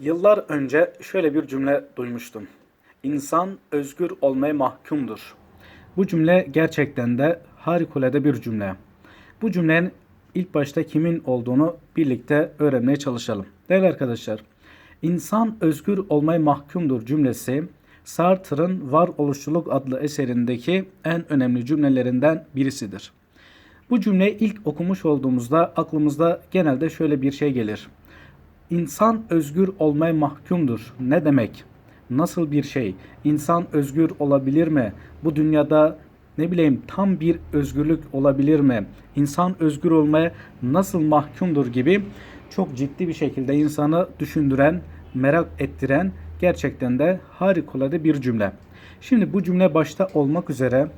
Yıllar önce şöyle bir cümle duymuştum. İnsan özgür olmaya mahkumdur. Bu cümle gerçekten de harikulade bir cümle. Bu cümlenin ilk başta kimin olduğunu birlikte öğrenmeye çalışalım. Değerli arkadaşlar, insan özgür olmaya mahkumdur cümlesi Sartre'ın Varoluşçuluk adlı eserindeki en önemli cümlelerinden birisidir. Bu cümleyi ilk okumuş olduğumuzda aklımızda genelde şöyle bir şey gelir. İnsan özgür olmaya mahkumdur. Ne demek? Nasıl bir şey? İnsan özgür olabilir mi? Bu dünyada ne bileyim tam bir özgürlük olabilir mi? İnsan özgür olmaya nasıl mahkumdur gibi çok ciddi bir şekilde insanı düşündüren, merak ettiren gerçekten de harikulade bir cümle. Şimdi bu cümle başta olmak üzere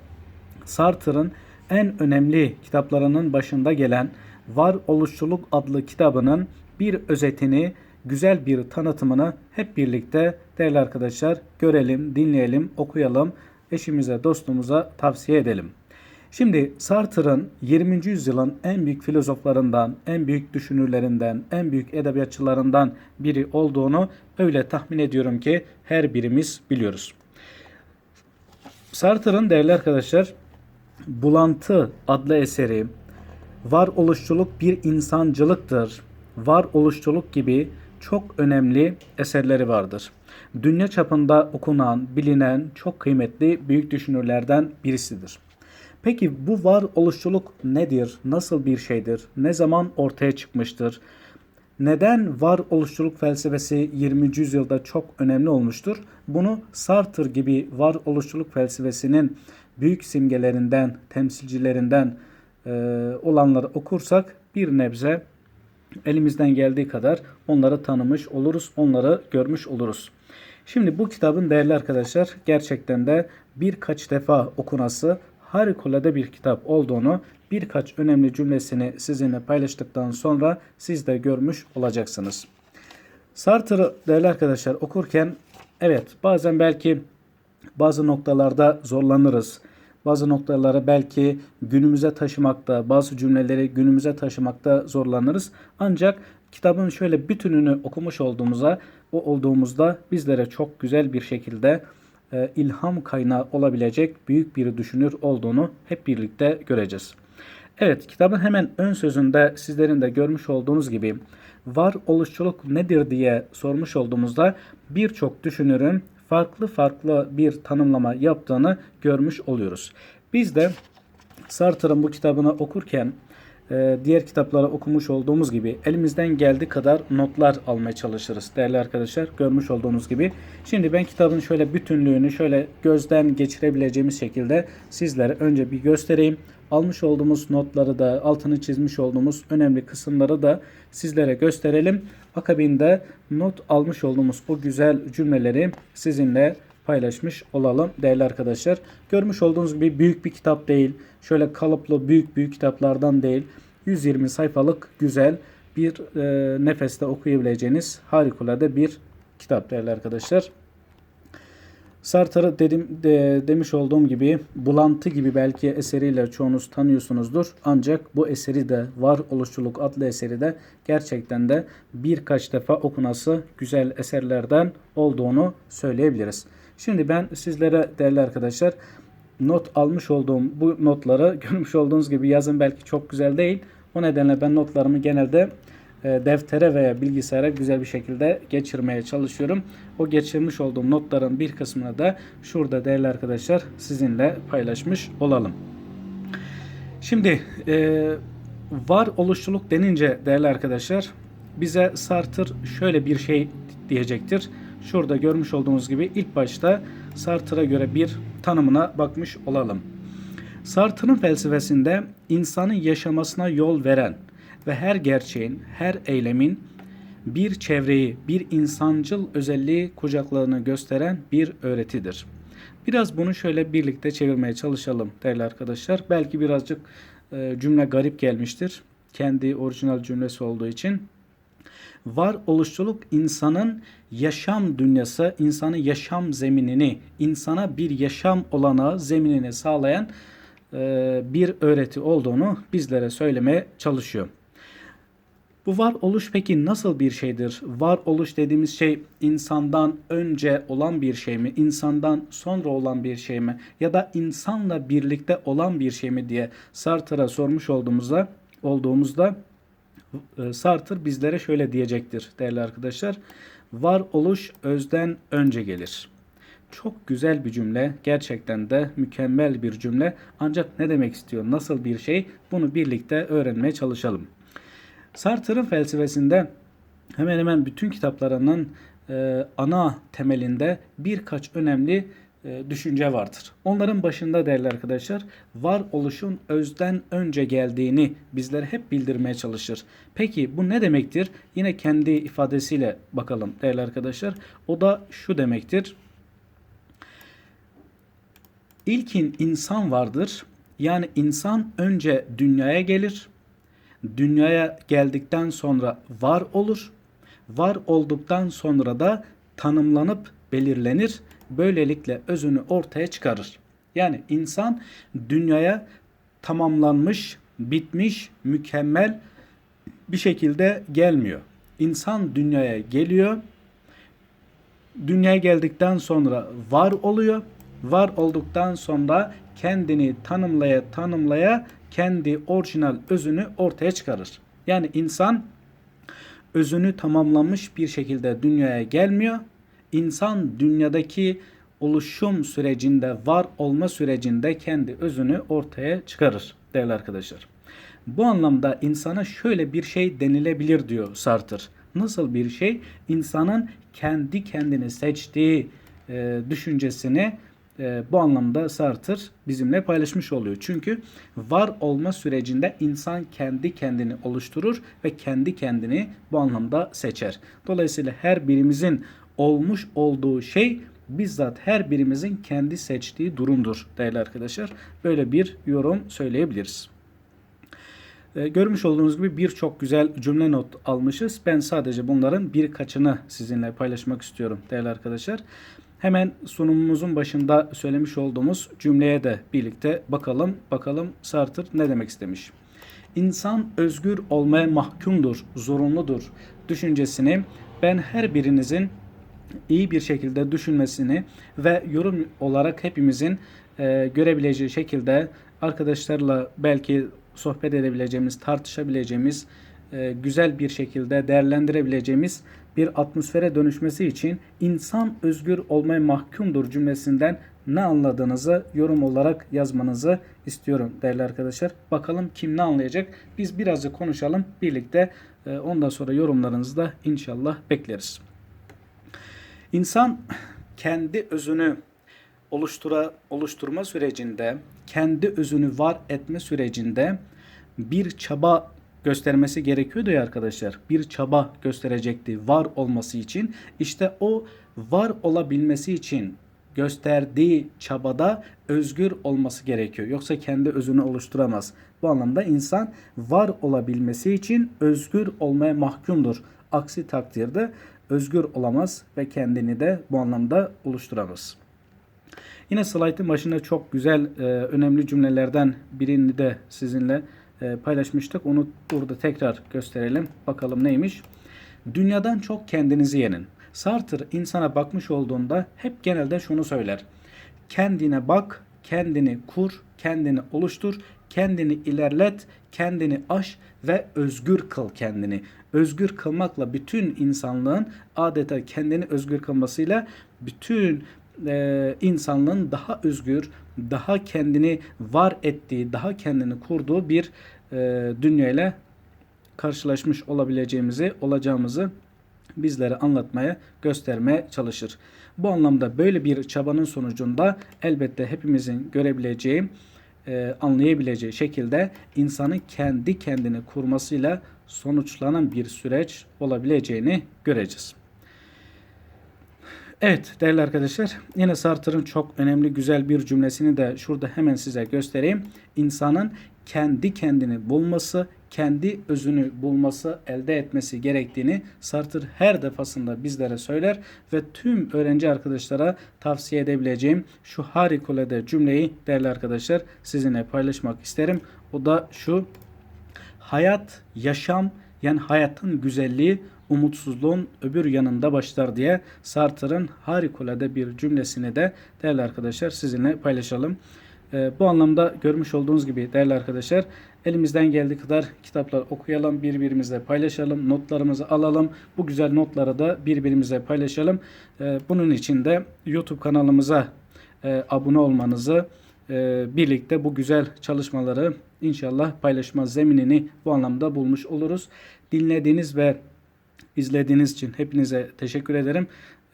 Sartre'ın en önemli kitaplarının başında gelen Varoluşçuluk adlı kitabının bir özetini, güzel bir tanıtımını hep birlikte değerli arkadaşlar görelim, dinleyelim, okuyalım, eşimize, dostumuza tavsiye edelim. Şimdi Sartre'ın 20. yüzyılın en büyük filozoflarından, en büyük düşünürlerinden, en büyük edebiyatçılarından biri olduğunu öyle tahmin ediyorum ki her birimiz biliyoruz. Sartre'ın değerli arkadaşlar Bulantı adlı eseri varoluşçuluk bir insancılıktır. Varoluşçuluk gibi çok önemli eserleri vardır. Dünya çapında okunan, bilinen çok kıymetli büyük düşünürlerden birisidir. Peki bu varoluşçuluk nedir? Nasıl bir şeydir? Ne zaman ortaya çıkmıştır? Neden varoluşçuluk felsefesi 20. yüzyılda çok önemli olmuştur? Bunu Sartre gibi varoluşçuluk felsefesinin büyük simgelerinden, temsilcilerinden e, olanları okursak bir nebze elimizden geldiği kadar onları tanımış oluruz, onları görmüş oluruz. Şimdi bu kitabın değerli arkadaşlar gerçekten de birkaç defa okunası harikulade bir kitap olduğunu birkaç önemli cümlesini sizinle paylaştıktan sonra siz de görmüş olacaksınız. Sartre'ı değerli arkadaşlar okurken evet bazen belki bazı noktalarda zorlanırız. Bazı noktaları belki günümüze taşımakta, bazı cümleleri günümüze taşımakta zorlanırız. Ancak kitabın şöyle bütününü okumuş olduğumuza, o olduğumuzda bizlere çok güzel bir şekilde e, ilham kaynağı olabilecek büyük bir düşünür olduğunu hep birlikte göreceğiz. Evet, kitabın hemen ön sözünde sizlerin de görmüş olduğunuz gibi varoluşçuluk nedir diye sormuş olduğumuzda birçok düşünürün farklı farklı bir tanımlama yaptığını görmüş oluyoruz. Biz de Sartre'ın bu kitabını okurken e, diğer kitapları okumuş olduğumuz gibi elimizden geldiği kadar notlar almaya çalışırız değerli arkadaşlar görmüş olduğunuz gibi. Şimdi ben kitabın şöyle bütünlüğünü şöyle gözden geçirebileceğimiz şekilde sizlere önce bir göstereyim. Almış olduğumuz notları da altını çizmiş olduğumuz önemli kısımları da sizlere gösterelim. Akabinde not almış olduğumuz o güzel cümleleri sizinle paylaşmış olalım değerli arkadaşlar. Görmüş olduğunuz gibi büyük bir kitap değil. Şöyle kalıplı büyük büyük kitaplardan değil. 120 sayfalık güzel bir e, nefeste okuyabileceğiniz harikulade bir kitap değerli arkadaşlar. Sartre dedim de, demiş olduğum gibi bulantı gibi belki eseriyle çoğunuz tanıyorsunuzdur. Ancak bu eseri de var oluşçuluk adlı eseri de gerçekten de birkaç defa okunası güzel eserlerden olduğunu söyleyebiliriz. Şimdi ben sizlere değerli arkadaşlar not almış olduğum bu notları görmüş olduğunuz gibi yazın belki çok güzel değil. O nedenle ben notlarımı genelde deftere veya bilgisayara güzel bir şekilde geçirmeye çalışıyorum. O geçirmiş olduğum notların bir kısmını da şurada değerli arkadaşlar sizinle paylaşmış olalım. Şimdi e, var oluşçuluk denince değerli arkadaşlar bize Sartre şöyle bir şey diyecektir. Şurada görmüş olduğunuz gibi ilk başta Sartre'a göre bir tanımına bakmış olalım. Sartre'ın felsefesinde insanın yaşamasına yol veren ve her gerçeğin, her eylemin bir çevreyi, bir insancıl özelliği kucaklarını gösteren bir öğretidir. Biraz bunu şöyle birlikte çevirmeye çalışalım değerli arkadaşlar. Belki birazcık e, cümle garip gelmiştir. Kendi orijinal cümlesi olduğu için. Varoluşçuluk insanın yaşam dünyası, insanın yaşam zeminini, insana bir yaşam olanağı zeminini sağlayan e, bir öğreti olduğunu bizlere söylemeye çalışıyor. Bu varoluş peki nasıl bir şeydir? Varoluş dediğimiz şey insandan önce olan bir şey mi? İnsandan sonra olan bir şey mi? Ya da insanla birlikte olan bir şey mi diye Sartre'a sormuş olduğumuzda olduğumuzda e, Sartre bizlere şöyle diyecektir değerli arkadaşlar. Varoluş özden önce gelir. Çok güzel bir cümle. Gerçekten de mükemmel bir cümle. Ancak ne demek istiyor? Nasıl bir şey? Bunu birlikte öğrenmeye çalışalım. Sartre'ın felsefesinde hemen hemen bütün kitaplarının e, ana temelinde birkaç önemli e, düşünce vardır. Onların başında değerli arkadaşlar varoluşun özden önce geldiğini bizlere hep bildirmeye çalışır. Peki bu ne demektir? Yine kendi ifadesiyle bakalım değerli arkadaşlar. O da şu demektir. İlkin insan vardır. Yani insan önce dünyaya gelir. Dünyaya geldikten sonra var olur. Var olduktan sonra da tanımlanıp belirlenir. Böylelikle özünü ortaya çıkarır. Yani insan dünyaya tamamlanmış, bitmiş, mükemmel bir şekilde gelmiyor. İnsan dünyaya geliyor. Dünyaya geldikten sonra var oluyor var olduktan sonra kendini tanımlaya tanımlaya kendi orijinal özünü ortaya çıkarır. Yani insan özünü tamamlanmış bir şekilde dünyaya gelmiyor. İnsan dünyadaki oluşum sürecinde, var olma sürecinde kendi özünü ortaya çıkarır değerli arkadaşlar. Bu anlamda insana şöyle bir şey denilebilir diyor Sartre. Nasıl bir şey? İnsanın kendi kendini seçtiği e, düşüncesini e, bu anlamda Sartre bizimle paylaşmış oluyor. Çünkü var olma sürecinde insan kendi kendini oluşturur ve kendi kendini bu anlamda seçer. Dolayısıyla her birimizin olmuş olduğu şey bizzat her birimizin kendi seçtiği durumdur değerli arkadaşlar. Böyle bir yorum söyleyebiliriz. Ee, görmüş olduğunuz gibi birçok güzel cümle not almışız. Ben sadece bunların birkaçını sizinle paylaşmak istiyorum değerli arkadaşlar. Hemen sunumumuzun başında söylemiş olduğumuz cümleye de birlikte bakalım. Bakalım Sartre ne demek istemiş? İnsan özgür olmaya mahkumdur, zorunludur düşüncesini ben her birinizin iyi bir şekilde düşünmesini ve yorum olarak hepimizin e, görebileceği şekilde arkadaşlarla belki sohbet edebileceğimiz, tartışabileceğimiz, e, güzel bir şekilde değerlendirebileceğimiz bir atmosfere dönüşmesi için insan özgür olmaya mahkumdur cümlesinden ne anladığınızı yorum olarak yazmanızı istiyorum değerli arkadaşlar. Bakalım kim ne anlayacak? Biz birazcık konuşalım birlikte. E, ondan sonra yorumlarınızı da inşallah bekleriz. İnsan kendi özünü oluştura oluşturma sürecinde, kendi özünü var etme sürecinde bir çaba göstermesi gerekiyordu ya arkadaşlar. Bir çaba gösterecekti var olması için. İşte o var olabilmesi için gösterdiği çabada özgür olması gerekiyor. Yoksa kendi özünü oluşturamaz. Bu anlamda insan var olabilmesi için özgür olmaya mahkumdur. Aksi takdirde özgür olamaz ve kendini de bu anlamda oluşturamaz. Yine slaytın başında çok güzel, e, önemli cümlelerden birini de sizinle paylaşmıştık. Onu burada tekrar gösterelim. Bakalım neymiş? Dünyadan çok kendinizi yenin. Sartre insana bakmış olduğunda hep genelde şunu söyler. Kendine bak, kendini kur, kendini oluştur, kendini ilerlet, kendini aş ve özgür kıl kendini. Özgür kılmakla bütün insanlığın adeta kendini özgür kılmasıyla bütün e, insanlığın daha özgür, daha kendini var ettiği, daha kendini kurduğu bir e, dünya ile karşılaşmış olabileceğimizi, olacağımızı bizlere anlatmaya, göstermeye çalışır. Bu anlamda böyle bir çabanın sonucunda elbette hepimizin görebileceği, e, anlayabileceği şekilde insanın kendi kendini kurmasıyla sonuçlanan bir süreç olabileceğini göreceğiz. Evet değerli arkadaşlar yine Sartre'ın çok önemli güzel bir cümlesini de şurada hemen size göstereyim. İnsanın kendi kendini bulması, kendi özünü bulması, elde etmesi gerektiğini Sartre her defasında bizlere söyler ve tüm öğrenci arkadaşlara tavsiye edebileceğim şu harikulade cümleyi değerli arkadaşlar sizinle paylaşmak isterim. O da şu hayat, yaşam Yani hayatın güzelliği umutsuzluğun öbür yanında başlar diye Sartre'ın harikulade bir cümlesini de değerli arkadaşlar sizinle paylaşalım. Ee, bu anlamda görmüş olduğunuz gibi değerli arkadaşlar elimizden geldiği kadar kitaplar okuyalım, birbirimizle paylaşalım, notlarımızı alalım. Bu güzel notları da birbirimize paylaşalım. Ee, bunun için de YouTube kanalımıza e, abone olmanızı, e, birlikte bu güzel çalışmaları inşallah paylaşma zeminini bu anlamda bulmuş oluruz. Dinlediğiniz ve izlediğiniz için hepinize teşekkür ederim.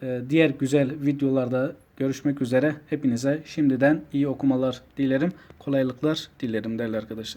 Ee, Diğer güzel videolarda görüşmek üzere. Hepinize şimdiden iyi okumalar dilerim. Kolaylıklar dilerim değerli arkadaşlar.